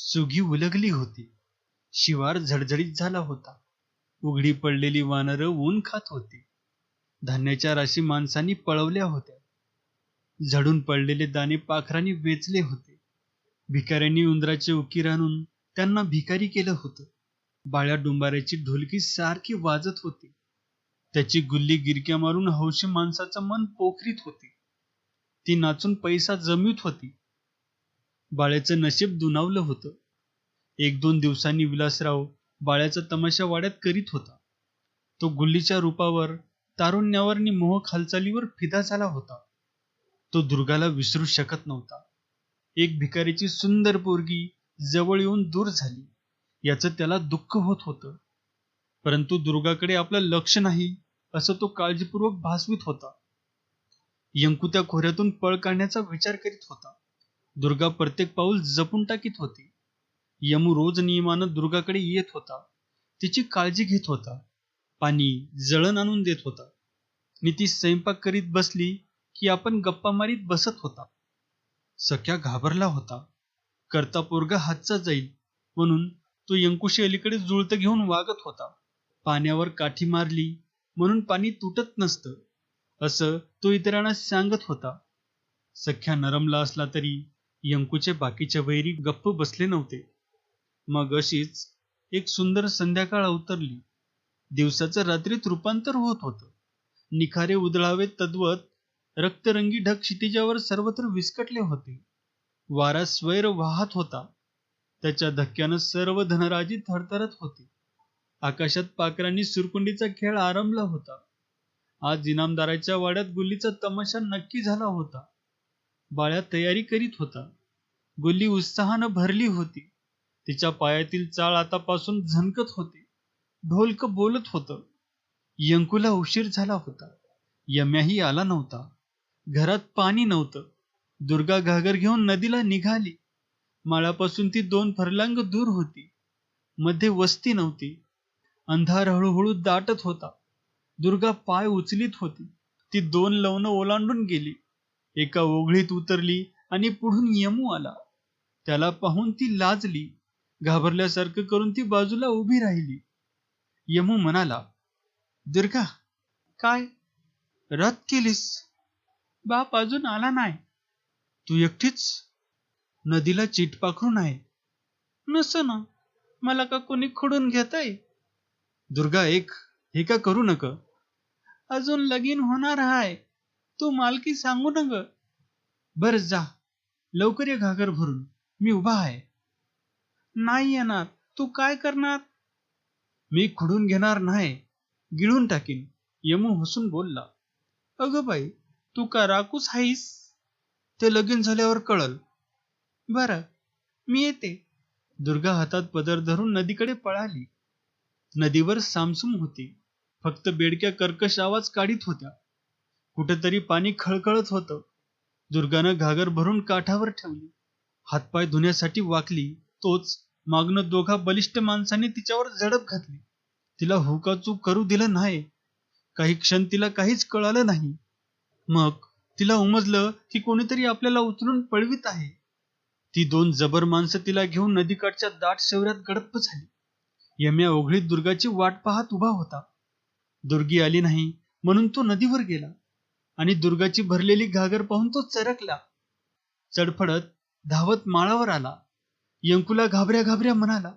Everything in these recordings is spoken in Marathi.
सुगी उलगली होती. शिवार झडझडीत झाला होता. उघडी पडलेली वानरं ऊन खात होती. धान्याच्या राशी माणसांनी पळवल्या होत्या. झडून पडलेले दाणे पाखरांनी वेचले होते. भिकाऱ्यांनी उंदराचे उकीर आणून त्यांना भिकारी केलं होतं. बाळ्या डुंबाऱ्याची ढोलकी सारखी वाजत होती. त्याची गुल्ली गिरक्या मारून हौशी माणसाचं मन पोखरीत होती. ती नाचून पैसा जमीत होती. बाळ्याचं नशीब दुनावलं होतं. एक दोन दिवसांनी विलासराव बाळ्याचा तमाशा वाड्यात करीत होता. तो गुल्लीच्या रूपावर तारुण्यावर आणि मोहक हालचालीवर फिदा झाला होता. तो दुर्गाला विसरू शकत नव्हता. एक भिकारीची सुंदर पोरगी जवळ येऊन दूर झाली. याचं त्याला दुःख होत होतं. परंतु दुर्गाकडे आपलं लक्ष नाही असं तो काळजीपूर्वक भासवीत होता. यंकू त्या खोऱ्यातून पळ काढण्याचा विचार करीत होता. दुर्गा प्रत्येक पाऊल जपून टाकीत होती. यमू रोज नियमानं दुर्गाकडे येत होता. तिची काळजी घेत होता. पाणी जळण आणून देत होता. नीती ती स्वयंपाक करीत बसली की आपण गप्पा मारीत बसत होता. सख्या घाबरला होता. करता पोरगा हातचा जाईल म्हणून तो यंकुशी अलीकडे जुळत घेऊन वागत होता. पाण्यावर काठी मारली म्हणून पाणी तुटत नसतं. असं तो इतरांना सांगत होता. सख्या नरमला असला तरी यंकूचे बाकीचे वैरी गप्प बसले नव्हते. मग अशीच एक सुंदर संध्याकाळ अवतरली. दिवसाचं रात्रीत रूपांतर होत होतं. निखारे उदळावे तद्वत रक्तरंगी ढग क्षितिजावर सर्वत्र विस्कटले होते. वारा स्वैर वाहत होता. त्याच्या धक्क्यानं सर्व धनराजी थरथरत होती. आकाशात पाकरांनी सुरकुंडीचा खेळ आरंभला होता. आज इनामदाराच्या वाड्यात गुल्लीचा तमाशा नक्की झाला होता. बाळ्या तयारी करीत होता. गुल्ली उत्साहानं भरली होती. तिच्या पायातील चाळ आतापासून झनकत होती. ढोलक बोलत होतं. यंकूला उशीर झाला होता. यम्याही आला नव्हता. घरात पाणी नव्हतं. दुर्गा घागर घेऊन नदीला निघाली. माळापासून ती दोन फरलांग दूर होती. मध्ये वस्ती नव्हती. अंधार हळूहळू दाटत होता. दुर्गा पाय उचलीत होती. ती दोन लवणं ओलांडून गेली. एका ओघळीत उतरली आणि पुढून यमू आला. त्याला पाहून ती लाजली. घाबरल्यासारखं करून ती बाजूला उभी राहिली. यमू म्हणाला दुर्गा काय? रथ केलीस? बाप अजून आला नाही. तू एकटीच? नदीला चिट पाखरून आहे नसं ना मला का कोणी खुडून घेताय? दुर्गा एक हे का करू नक? अजून लगीन होणार आहे तू मालकी सांगू नग. बर जा. लवकर ये घागर भरून. मी उभा आहे. नाही येणार. तू काय करणार? मी खुडून घेणार नाही. गिळून टाकीन. यमू हसून बोलला. अगं बाई तू का राकूस आहेस ते लगीन झाल्यावर कळल. बर मी येते. दुर्गा हातात पदर धरून नदीकडे पळाली. नदीवर सामसूम होती. फक्त बेडक्या कर्कश आवाज काढीत होत्या. कुठेतरी पाणी खळखळत होतं. दुर्गानं घागर भरून काठावर ठेवली. हातपाय धुण्यासाठी वाकली तोच मागणं दोघा बलिष्ठ माणसाने तिच्यावर झडप घातली. तिला हुकाचू करू दिलं नाही. काही क्षण तिला काहीच कळालं नाही. मग तिला उमजलं की कोणीतरी आपल्याला उचलून पळवीत आहे. ती दोन जबर माणसं तिला घेऊन नदीकाठच्या दाट शौर्यात गडप्प झाली. यम्या ओघळीत दुर्गाची वाट पाहत उभा होता. दुर्गी आली नाही म्हणून तो नदीवर गेला. आणि दुर्गाची भरलेली घागर पाहून तो चरकला. चडफडत धावत माळावर आला. यंकुला घाबऱ्या घाबऱ्या म्हणाला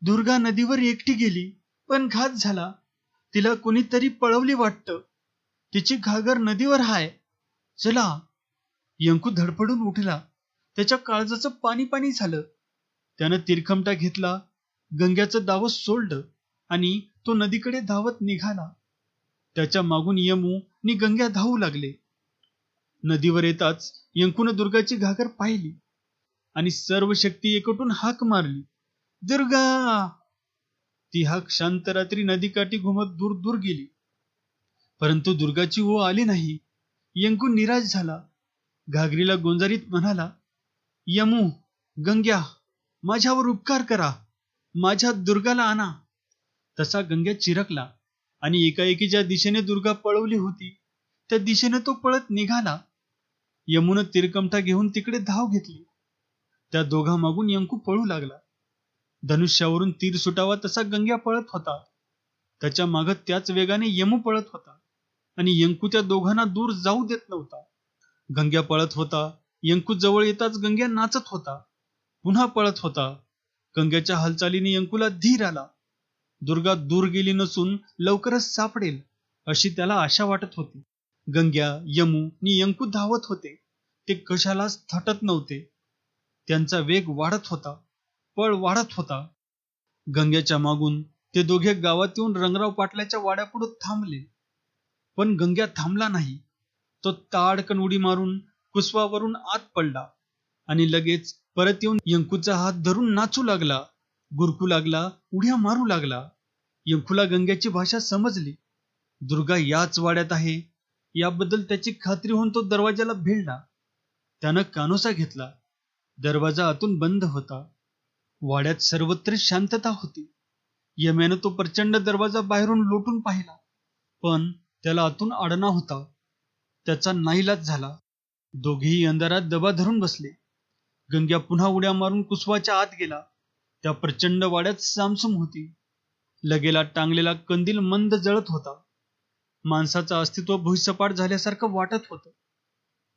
दुर्गा नदीवर एकटी गेली पण घात झाला. तिला कुणीतरी पळवली वाटतं. तिची घागर नदीवर हाय. चला. यंकू धडपडून उठला. त्याच्या काळजाचं पाणी पाणी झालं. त्यानं तिरखमटा घेतला. गंग्याचं दावस सोडलं आणि तो नदीकडे धावत निघाला. त्याच्या मागून यमू आणि गंग्या धावू लागले. नदीवर येताच यंकून दुर्गाची घागर पाहिली आणि सर्व शक्ती एकटून हाक मारली. दुर्गा! ती हाक शांत रात्री नदीकाठी घुमत दूर दूर गेली. परंतु दुर्गाची ओ आली नाही. यंकू निराश झाला. घागरीला गोंजारीत म्हणाला यमू गंग्या माझ्यावर उपकार करा. माझ्या दुर्गाला आणा. तसा गंग्या चिरकला. आणि एकाएकी ज्या दिशेने दुर्गा पळवली होती त्या दिशेने तो पळत निघाला. यमुनं तिरकमठा घेऊन तिकडे धाव घेतली. त्या दोघा मागून यंकू पळू लागला. धनुष्यावरून तीर सुटावा तसा गंग्या पळत होता. त्याच्या मागं त्याच वेगाने यमू पळत होता. आणि यंकू त्या दोघांना दूर जाऊ देत नव्हता. गंग्या पळत होता यंकू जवळ येताच गंग्या नाचत होता. पुन्हा पळत होता. गंग्याच्या हालचालीने यंकूला धीर आला. दुर्गा दूर गेली नसून लवकरच सापडेल अशी त्याला आशा वाटत होती. गंग्या यमू आणि यंकू धावत होते. ते कशालाच थटत नव्हते. त्यांचा वेग वाढत होता पळ वाढत होता. गंग्याच्या मागून ते दोघे गावात येऊन रंगराव पाटलाच्या वाड्यापुढे थांबले. पण गंग्या थांबला नाही. तो ताडकन उडी मारून कुसवावरून आत पडला आणि लगेच परत येऊन यंकूचा हात धरून नाचू लागला. गुरकू लागला उड्या मारू लागला. यंकूला गंग्याची भाषा समजली. दुर्गा याच वाड्यात आहे. याबद्दल त्याची खात्री होऊन तो दरवाजाला भिडला. त्यानं कानोसा घेतला. दरवाजा आतून बंद होता. वाड्यात सर्वत्र शांतता होती. यम्यानं तो प्रचंड दरवाजा बाहेरून लोटून पाहिला. पण त्याला आतून आडना होता. त्याचा नाईलाज झाला. दोघेही अंधारात दबा धरून बसले. गंग्या पुन्हा उड्या मारून कुसवाच्या आत गेला. त्या प्रचंड वाड्यात सामसूम होती. लगेला टांगलेला कंदील मंद जळत होता. माणसाचं अस्तित्व भुईसपाट झाल्यासारखं वाटत होतं.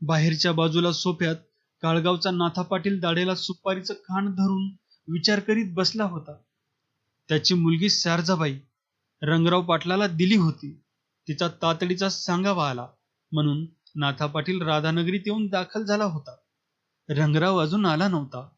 बाहेरच्या बाजूला सोफ्यात काळगावचा नाथा पाटील दाढेला सुपारीचं खाण धरून विचार करीत बसला होता. त्याची मुलगी शारजाबाई रंगराव पाटलाला दिली होती. तिचा तातडीचा सांगावा आला म्हणून नाथा पाटील राधानगरीत येऊन दाखल झाला होता. रंगराव अजून आला नव्हता.